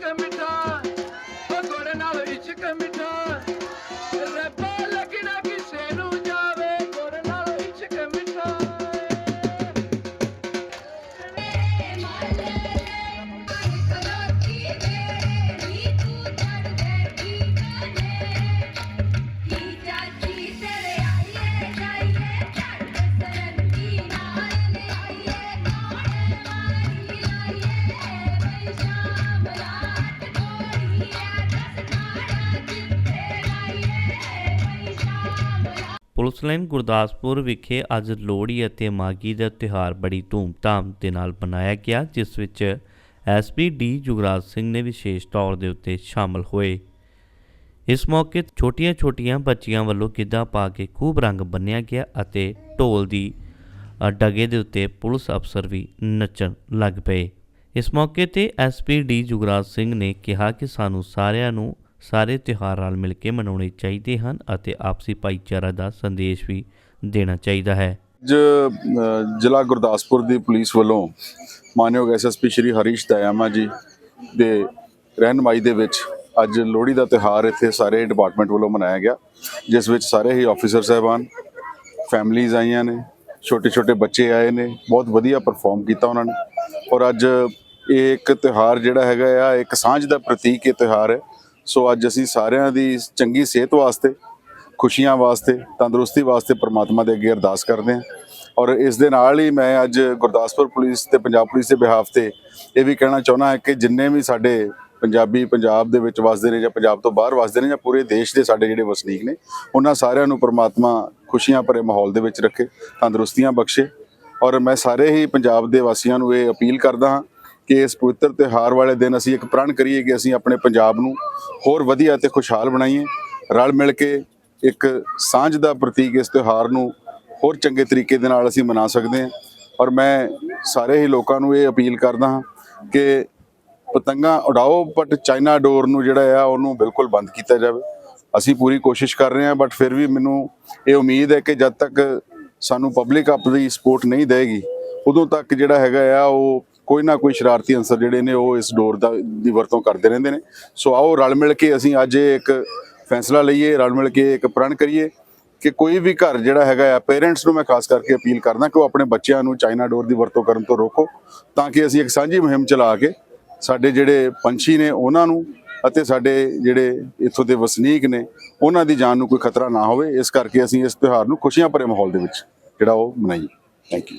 ka mita, bakwaran nawa ichi. Police line Gurdaspur ਵਿਖੇ ਅੱਜ ਲੋਹੜੀ ਅਤੇ ਮਾਗੀ ਦਾ ਤਿਉਹਾਰ ਬੜੀ ਧੂਮਧਾਮ ਦੇ ਨਾਲ ਮਨਾਇਆ ਗਿਆ ਜਿਸ ਵਿੱਚ ਐਸਪੀ ਡੀ ਜੁਗਰਾਜ ਸਿੰਘ ਨੇ ਵਿਸ਼ੇਸ਼ ਤੌਰ ਦੇ ਉੱਤੇ ਸ਼ਾਮਲ ਹੋਏ। ਇਸ ਮੌਕੇ ਛੋਟੀਆਂ-ਛੋਟੀਆਂ ਬੱਚੀਆਂ ਵੱਲੋਂ ਗਿੱਧਾ ਪਾ ਕੇ ਖੂਬ ਰੰਗ ਬੰਨਿਆ ਗਿਆ ਅਤੇ ਢੋਲ ਦੀ ਅ, ਡਗੇ ਦੇ ਉੱਤੇ ਪੁਲਿਸ ਅਫਸਰ ਵੀ ਨੱਚਣ ਲੱਗ ਪਏ। ਇਸ ਮੌਕੇ ਤੇ ਐਸਪੀ ਡੀ ਜੁਗਰਾਜ ਸਿੰਘ ਨੇ ਕਿਹਾ ਕਿ ਸਾਨੂੰ ਸਾਰਿਆਂ ਨੂੰ ਸਾਰੇ ਤਿਉਹਾਰ ਨਾਲ ਮਿਲ ਕੇ ਮਨਾਉਣੇ ਚਾਹੀਦੇ ਹਨ ਅਤੇ ਆਪਸੀ ਭਾਈਚਾਰਾ ਦਾ ਸੰਦੇਸ਼ ਵੀ ਦੇਣਾ ਚਾਹੀਦਾ ਹੈ। ਅੱਜ ਜ਼ਿਲ੍ਹਾ ਗੁਰਦਾਸਪੁਰ ਦੀ ਪੁਲਿਸ ਵੱਲੋਂ ਮਾਨਯੋਗ ਐਸਐਸਪੀ ਸ਼੍ਰੀ ਹਰੀਸ਼ ਦਇਆਮਾ ਜੀ ਦੇ ਰਹਿਨਮਾਈ ਦੇ ਵਿੱਚ ਅੱਜ ਲੋਹੜੀ ਦਾ ਤਿਉਹਾਰ ਇੱਥੇ ਸਾਰੇ ਡਿਪਾਰਟਮੈਂਟ ਵੱਲੋਂ ਮਨਾਇਆ ਗਿਆ, ਜਿਸ ਵਿੱਚ ਸਾਰੇ ਹੀ ਆਫੀਸਰ ਸਹਿਬਾਨ ਫੈਮਲੀਆਂ ਆਈਆਂ ਨੇ ਛੋਟੇ ਛੋਟੇ ਬੱਚੇ ਆਏ ਨੇ, ਬਹੁਤ ਵਧੀਆ ਪਰਫਾਰਮ ਕੀਤਾ ਉਹਨਾਂ ਨੇ ਔਰ ਅੱਜ ਇਹ ਇੱਕ ਤਿਉਹਾਰ ਜਿਹੜਾ ਹੈਗਾ ਆ, ਇੱਕ ਸਾਂਝ ਦਾ ਪ੍ਰਤੀਕ ਇਹ ਤਿਉਹਾਰ ਹੈ। ਸੋ ਅੱਜ ਅਸੀਂ ਸਾਰਿਆਂ ਦੀ ਚੰਗੀ ਸਿਹਤ ਵਾਸਤੇ, ਖੁਸ਼ੀਆਂ ਵਾਸਤੇ, ਤੰਦਰੁਸਤੀ ਵਾਸਤੇ ਪ੍ਰਮਾਤਮਾ ਦੇ ਅੱਗੇ ਅਰਦਾਸ ਕਰਦੇ ਹਾਂ। ਔਰ ਇਸ ਦੇ ਨਾਲ ਹੀ ਮੈਂ ਅੱਜ ਗੁਰਦਾਸਪੁਰ ਪੁਲਿਸ ਤੇ ਪੰਜਾਬ ਪੁਲਿਸ ਦੇ ਬਿਹਾਫ ਤੇ ਇਹ ਵੀ ਕਹਿਣਾ ਚਾਹੁੰਦਾ ਹਾਂ ਕਿ ਜਿੰਨੇ ਵੀ ਸਾਡੇ ਪੰਜਾਬੀ ਪੰਜਾਬ ਦੇ ਵਿੱਚ ਵਸਦੇ ਨੇ ਜਾਂ ਪੰਜਾਬ ਤੋਂ ਬਾਹਰ ਵਸਦੇ ਨੇ ਜਾਂ ਪੂਰੇ ਦੇਸ਼ ਦੇ ਸਾਡੇ ਜਿਹੜੇ ਵਸਨੀਕ ਨੇ, ਉਹਨਾਂ ਸਾਰਿਆਂ ਨੂੰ ਪ੍ਰਮਾਤਮਾ ਖੁਸ਼ੀਆਂ ਭਰੇ ਮਾਹੌਲ ਦੇ ਵਿੱਚ ਰੱਖੇ, ਤੰਦਰੁਸਤੀਆਂ ਬਖਸ਼ੇ। ਔਰ ਮੈਂ ਸਾਰੇ ਹੀ ਪੰਜਾਬ ਦੇ ਵਾਸੀਆਂ ਨੂੰ ਇਹ ਅਪੀਲ ਕਰਦਾ ਹਾਂ ਕਿ ਇਸ ਪਵਿੱਤਰ ਤਿਉਹਾਰ ਵਾਲੇ ਦਿਨ ਅਸੀਂ ਇੱਕ ਪ੍ਰਣ ਕਰੀਏ ਕਿ ਅਸੀਂ ਆਪਣੇ ਪੰਜਾਬ ਨੂੰ ਹੋਰ ਵਧੀਆ ਤੇ ਖੁਸ਼ਹਾਲ ਬਣਾਈਏ, ਰਲ ਮਿਲ ਕੇ ਇੱਕ ਸਾਂਝ ਦਾ ਪ੍ਰਤੀਕ ਇਸ ਤਿਉਹਾਰ ਨੂੰ ਹੋਰ ਚੰਗੇ ਤਰੀਕੇ ਦੇ ਨਾਲ ਅਸੀਂ ਮਨਾ ਸਕਦੇ ਹਾਂ। ਔਰ ਮੈਂ ਸਾਰੇ ਹੀ ਲੋਕਾਂ ਨੂੰ ਇਹ ਅਪੀਲ ਕਰਦਾ ਹਾਂ ਕਿ ਪਤੰਗਾਂ ਉਡਾਓ ਬਟ ਚਾਈਨਾ ਡੋਰ ਨੂੰ ਜਿਹੜਾ ਆ, ਉਹਨੂੰ ਬਿਲਕੁਲ ਬੰਦ ਕੀਤਾ ਜਾਵੇ। ਅਸੀਂ ਪੂਰੀ ਕੋਸ਼ਿਸ਼ ਕਰ ਰਹੇ ਹਾਂ ਬਟ ਫਿਰ ਵੀ ਮੈਨੂੰ ਇਹ ਉਮੀਦ ਹੈ ਕਿ ਜਦ ਤੱਕ ਸਾਨੂੰ ਪਬਲਿਕ ਆਪਣੀ ਸਪੋਰਟ ਨਹੀਂ ਦੇਗੀ, ਉਦੋਂ ਤੱਕ ਜਿਹੜਾ ਹੈਗਾ ਆ, ਉਹ ਕੋਈ ਨਾ ਕੋਈ ਸ਼ਰਾਰਤੀ ਅੰਸਰ ਜਿਹੜੇ ਨੇ ਉਹ ਇਸ ਡੋਰ ਦਾ ਦੀ ਵਰਤੋਂ ਕਰਦੇ ਰਹਿੰਦੇ ਨੇ। ਸੋ ਆਓ ਰਲ ਮਿਲ ਕੇ ਅਸੀਂ ਅੱਜ ਇਹ ਇੱਕ ਫੈਸਲਾ ਲਈਏ, ਰਲ ਮਿਲ ਕੇ ਇੱਕ ਪ੍ਰਣ ਕਰੀਏ ਕਿ ਕੋਈ ਵੀ ਘਰ ਜਿਹੜਾ ਹੈਗਾ ਆ ਪੇਰੈਂਟਸ ਨੂੰ ਮੈਂ ਖਾਸ ਕਰਕੇ ਅਪੀਲ ਕਰਦਾ ਕਿ ਉਹ ਆਪਣੇ ਬੱਚਿਆਂ ਨੂੰ ਚਾਈਨਾ ਡੋਰ ਦੀ ਵਰਤੋਂ ਕਰਨ ਤੋਂ ਰੋਕੋ ਤਾਂ ਕਿ ਅਸੀਂ ਇੱਕ ਸਾਂਝੀ ਮੁਹਿੰਮ ਚਲਾ ਕੇ ਸਾਡੇ ਜਿਹੜੇ ਪੰਛੀ ਨੇ ਉਹਨਾਂ ਨੂੰ ਅਤੇ ਸਾਡੇ ਜਿਹੜੇ ਇੱਥੋਂ ਦੇ ਵਸਨੀਕ ਨੇ, ਉਹਨਾਂ ਦੀ ਜਾਨ ਨੂੰ ਕੋਈ ਖਤਰਾ ਨਾ ਹੋਵੇ। ਇਸ ਕਰਕੇ ਅਸੀਂ ਇਸ ਤਿਉਹਾਰ ਨੂੰ ਖੁਸ਼ੀਆਂ ਭਰੇ ਮਾਹੌਲ ਦੇ ਵਿੱਚ ਜਿਹੜਾ ਉਹ ਮਨਾਈਏ। Thank you